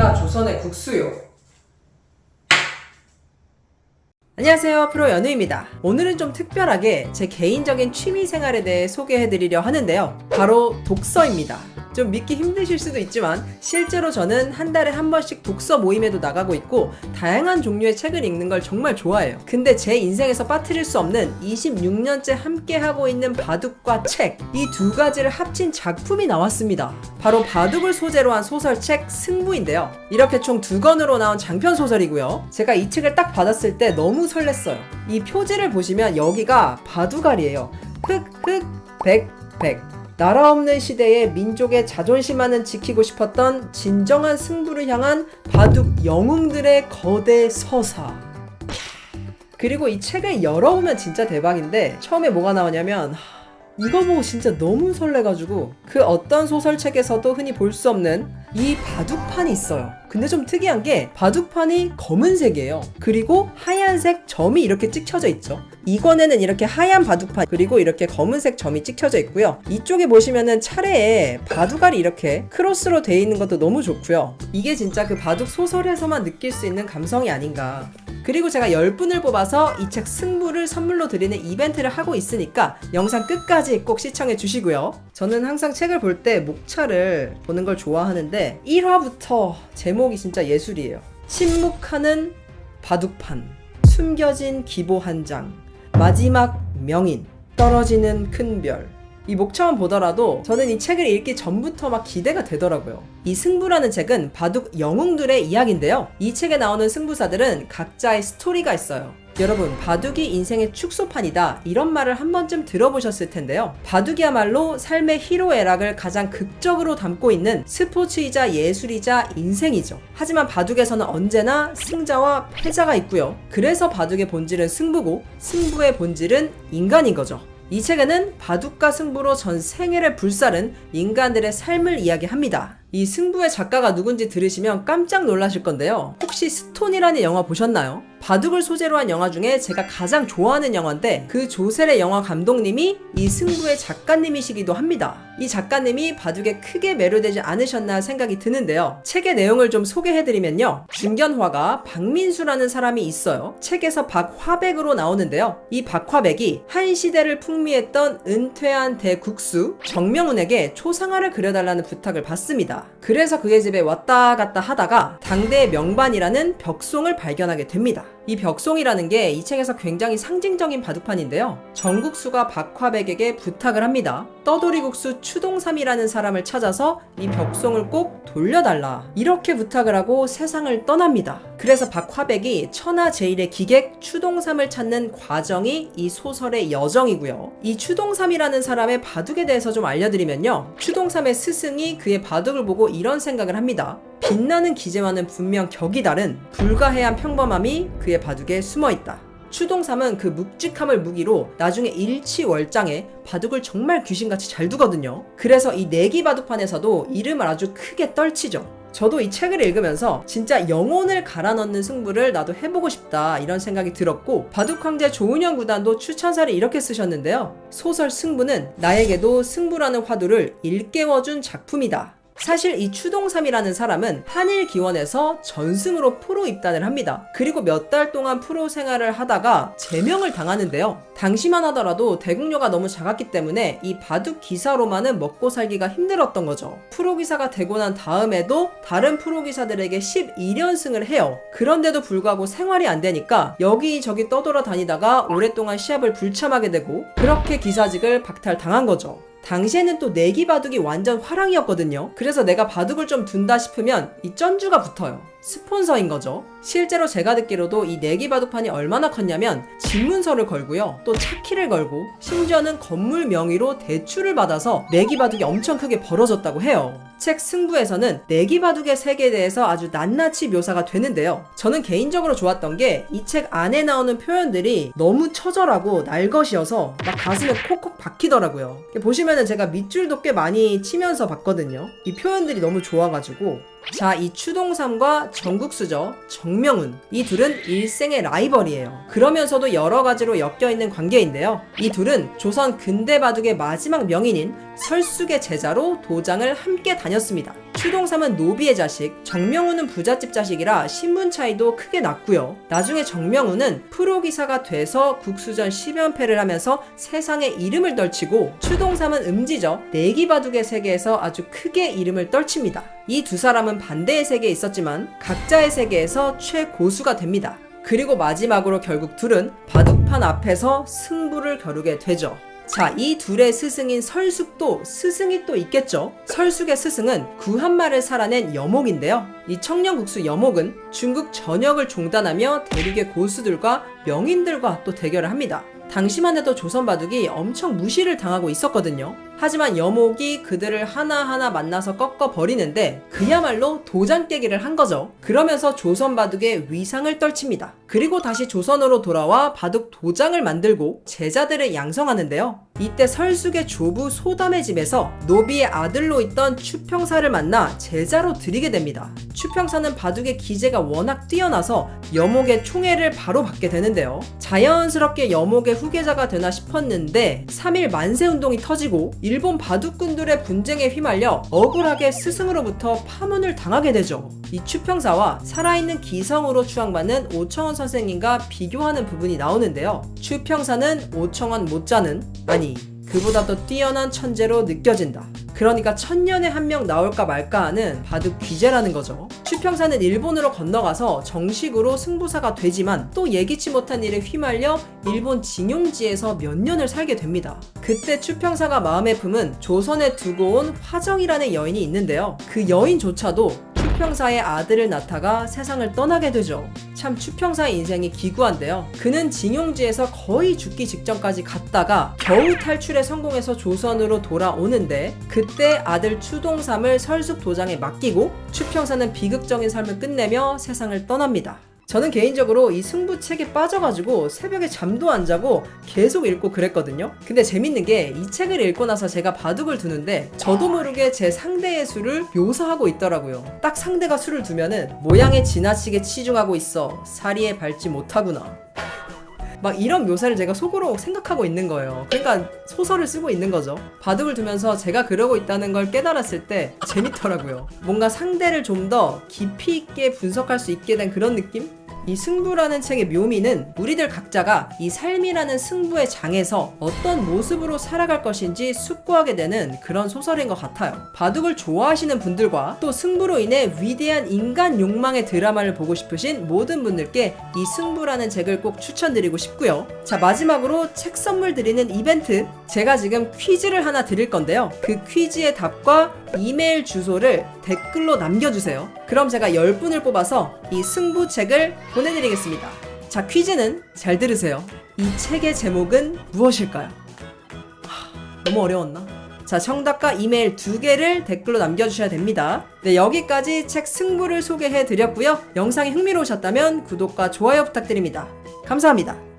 여기가 조선의 국수요. 안녕하세요. 프로 연우입니다. 오늘은 좀 특별하게 제 개인적인 취미 생활에 대해 소개해드리려 하는데요. 바로 독서입니다. 좀 믿기 힘드실 수도 있지만 실제로 저는 한 달에 한 번씩 독서 모임에도 나가고 있고 다양한 종류의 책을 읽는 걸 정말 좋아해요. 근데 제 인생에서 빠뜨릴 수 없는 26년째 함께 하고 있는 바둑과 책 이 두 가지를 합친 작품이 나왔습니다. 바로 바둑을 소재로 한 소설책 승부인데요. 이렇게 총 두 권으로 나온 장편 소설이고요. 제가 이 책을 딱 받았을 때 너무 설렜어요. 이 표지를 보시면 여기가 바둑알이에요. 흑, 흑, 백, 백. 나라 없는 시대에 민족의 자존심만은 지키고 싶었던 진정한 승부를 향한 바둑 영웅들의 거대 서사. 그리고 이 책을 열어보면 진짜 대박인데 처음에 뭐가 나오냐면 하, 이거 보고 진짜 너무 설레가지고 그 어떤 소설책에서도 흔히 볼 수 없는 이 바둑판이 있어요. 근데 좀 특이한 게 바둑판이 검은색이에요. 그리고 하얀색 점이 이렇게 찍혀져 있죠. 이권에는 이렇게 하얀 바둑판 그리고 이렇게 검은색 점이 찍혀져 있고요. 이쪽에 보시면은 차례에 바둑알이 이렇게 크로스로 돼 있는 것도 너무 좋고요. 이게 진짜 그 바둑 소설에서만 느낄 수 있는 감성이 아닌가. 그리고 제가 10분을 뽑아서 이 책 승부를 선물로 드리는 이벤트를 하고 있으니까 영상 끝까지 꼭 시청해 주시고요. 저는 항상 책을 볼 때 목차를 보는 걸 좋아하는데 1화부터 제목 이 진짜 예술이에요. 침묵하는 바둑판, 숨겨진 기보 한 장, 마지막 명인, 떨어지는 큰 별. 이 목차만 보더라도 저는 이 책을 읽기 전부터 막 기대가 되더라고요. 이 승부라는 책은 바둑 영웅들의 이야기인데요. 이 책에 나오는 승부사들은 각자의 스토리가 있어요. 여러분, 바둑이 인생의 축소판이다. 이런 말을 한 번쯤 들어보셨을 텐데요. 바둑이야말로 삶의 희로애락을 가장 극적으로 담고 있는 스포츠이자 예술이자 인생이죠. 하지만 바둑에서는 언제나 승자와 패자가 있고요. 그래서 바둑의 본질은 승부고, 승부의 본질은 인간인 거죠. 이 책에는 바둑과 승부로 전 생애를 불살은 인간들의 삶을 이야기합니다. 이 승부의 작가가 누군지 들으시면 깜짝 놀라실 건데요. 혹시 스톤이라는 영화 보셨나요? 바둑을 소재로 한 영화 중에 제가 가장 좋아하는 영화인데 그 조셀의 영화 감독님이 이 승부의 작가님이시기도 합니다. 이 작가님이 바둑에 크게 매료되지 않으셨나 생각이 드는데요. 책의 내용을 좀 소개해드리면요. 중견화가 박민수라는 사람이 있어요. 책에서 박화백으로 나오는데요. 이 박화백이 한 시대를 풍미했던 은퇴한 대국수 정명훈에게 초상화를 그려달라는 부탁을 받습니다. 그래서 그의 집에 왔다 갔다 하다가 당대의 명반이라는 벽송을 발견하게 됩니다. 이 벽송이라는 게 이 책에서 굉장히 상징적인 바둑판인데요. 정국수가 박화백에게 부탁을 합니다. 떠돌이국수 추동삼이라는 사람을 찾아서 이 벽송을 꼭 돌려달라. 이렇게 부탁을 하고 세상을 떠납니다. 그래서 박화백이 천하제일의 기객 추동삼을 찾는 과정이 이 소설의 여정이고요. 이 추동삼이라는 사람의 바둑에 대해서 좀 알려드리면요. 추동삼의 스승이 그의 바둑을 보고 이런 생각을 합니다. 빛나는 기재와는 분명 격이 다른 불가해한 평범함이 그의 바둑에 숨어 있다. 추동삼은 그 묵직함을 무기로 나중에 일치월장에 바둑을 정말 귀신같이 잘 두거든요. 그래서 이 내기 바둑판에서도 이름을 아주 크게 떨치죠. 저도 이 책을 읽으면서 진짜 영혼을 갈아 넣는 승부를 나도 해보고 싶다 이런 생각이 들었고 바둑 황제 조은영 구단도 추천사를 이렇게 쓰셨는데요. 소설 승부는 나에게도 승부라는 화두를 일깨워준 작품이다. 사실 이 추동삼이라는 사람은 한일 기원에서 전승으로 프로 입단을 합니다. 그리고 몇 달 동안 프로 생활을 하다가 제명을 당하는데요. 당시만 하더라도 대국료가 너무 작았기 때문에 이 바둑 기사로만은 먹고 살기가 힘들었던 거죠. 프로 기사가 되고 난 다음에도 다른 프로 기사들에게 12연승을 해요. 그런데도 불구하고 생활이 안 되니까 여기저기 떠돌아다니다가 오랫동안 시합을 불참하게 되고 그렇게 기사직을 박탈당한 거죠. 당시에는 또 내기 바둑이 완전 화랑이었거든요. 그래서 내가 바둑을 좀 둔다 싶으면 이 쩐주가 붙어요. 스폰서인 거죠. 실제로 제가 듣기로도 이 내기 바둑판이 얼마나 컸냐면 집문서를 걸고요. 또 차키를 걸고 심지어는 건물 명의로 대출을 받아서 내기 바둑이 엄청 크게 벌어졌다고 해요. 책 승부에서는 내기 바둑의 세계에 대해서 아주 낱낱이 묘사가 되는데요. 저는 개인적으로 좋았던 게 이 책 안에 나오는 표현들이 너무 처절하고 날것이어서 막 가슴에 콕콕 박히더라고요. 보시면은 제가 밑줄도 꽤 많이 치면서 봤거든요. 이 표현들이 너무 좋아가지고 자, 이 추동삼과 정국수죠. 정명훈. 이 둘은 일생의 라이벌이에요. 그러면서도 여러 가지로 엮여 있는 관계인데요. 이 둘은 조선 근대 바둑의 마지막 명인인 설숙의 제자로 도장을 함께 다녔습니다. 추동삼은 노비의 자식, 정명훈은 부잣집 자식이라 신분 차이도 크게 났고요. 나중에 정명훈은 프로기사가 돼서 국수전 10연패를 하면서 세상에 이름을 떨치고 추동삼은 음지죠. 내기바둑의 세계에서 아주 크게 이름을 떨칩니다. 이 두 사람은 반대의 세계에 있었지만 각자의 세계에서 최고수가 됩니다. 그리고 마지막으로 결국 둘은 바둑판 앞에서 승부를 겨루게 되죠. 자, 이 둘의 스승인 설숙도 스승이 또 있겠죠. 설숙의 스승은 구한말을 살아낸 여목인데요. 이 청년국수 여목은 중국 전역을 종단하며 대륙의 고수들과 명인들과 또 대결을 합니다. 당시만 해도 조선 바둑이 엄청 무시를 당하고 있었거든요. 하지만 여목이 그들을 하나하나 만나서 꺾어 버리는데 그야말로 도장 깨기를 한 거죠. 그러면서 조선 바둑의 위상을 떨칩니다. 그리고 다시 조선으로 돌아와 바둑 도장을 만들고 제자들을 양성하는데요. 이때 설숙의 조부 소담의 집에서 노비의 아들로 있던 추평사를 만나 제자로 들이게 됩니다. 추평사는 바둑의 기재가 워낙 뛰어나서 여목의 총애를 바로 받게 되는데요. 자연스럽게 여목의 후계자가 되나 싶었는데 3일 만세 운동이 터지고 일본 바둑꾼들의 분쟁에 휘말려 억울하게 스승으로부터 파문을 당하게 되죠. 이 추평사와 살아있는 기성으로 추앙받는 오청원 선생님과 비교하는 부분이 나오는데요. 추평사는 오청원 못자는 아니 그보다 더 뛰어난 천재로 느껴진다. 그러니까 천년에 한 명 나올까 말까 하는 바둑 귀재라는 거죠. 추평사는 일본으로 건너가서 정식으로 승부사가 되지만 또 예기치 못한 일에 휘말려 일본 징용지에서 몇 년을 살게 됩니다. 그때 추평사가 마음에 품은 조선에 두고 온 화정이라는 여인이 있는데요. 그 여인조차도 추평사의 아들을 낳다가 세상을 떠나게 되죠. 참 추평사의 인생이 기구한데요. 그는 징용지에서 거의 죽기 직전까지 갔다가 겨우 탈출에 성공해서 조선으로 돌아오는데 그때 아들 추동삼을 설숙 도장에 맡기고 추평사는 비극적인 삶을 끝내며 세상을 떠납니다. 저는 개인적으로 이 승부책에 빠져가지고 새벽에 잠도 안 자고 계속 읽고 그랬거든요. 근데 재밌는 게 이 책을 읽고 나서 제가 바둑을 두는데 저도 모르게 제 상대의 수를 묘사하고 있더라고요. 딱 상대가 수를 두면은 모양에 지나치게 치중하고 있어. 사리에 밟지 못하구나. 막 이런 묘사를 제가 속으로 생각하고 있는 거예요. 그러니까 소설을 쓰고 있는 거죠. 바둑을 두면서 제가 그러고 있다는 걸 깨달았을 때 재밌더라고요. 뭔가 상대를 좀 더 깊이 있게 분석할 수 있게 된 그런 느낌? 이 승부라는 책의 묘미는 우리들 각자가 이 삶이라는 승부의 장에서 어떤 모습으로 살아갈 것인지 숙고하게 되는 그런 소설인 것 같아요. 바둑을 좋아하시는 분들과 또 승부로 인해 위대한 인간 욕망의 드라마를 보고 싶으신 모든 분들께 이 승부라는 책을 꼭 추천드리고 싶고요. 자, 마지막으로 책 선물 드리는 이벤트. 제가 지금 퀴즈를 하나 드릴 건데요. 그 퀴즈의 답과 이메일 주소를 댓글로 남겨주세요. 그럼 제가 10분을 뽑아서 이 승부책을 보내드리겠습니다. 자, 퀴즈는 잘 들으세요. 이 책의 제목은 무엇일까요? 하, 너무 어려웠나? 자, 정답과 이메일 두 개를 댓글로 남겨주셔야 됩니다. 네, 여기까지 책 승부를 소개해 드렸고요. 영상이 흥미로우셨다면 구독과 좋아요 부탁드립니다. 감사합니다.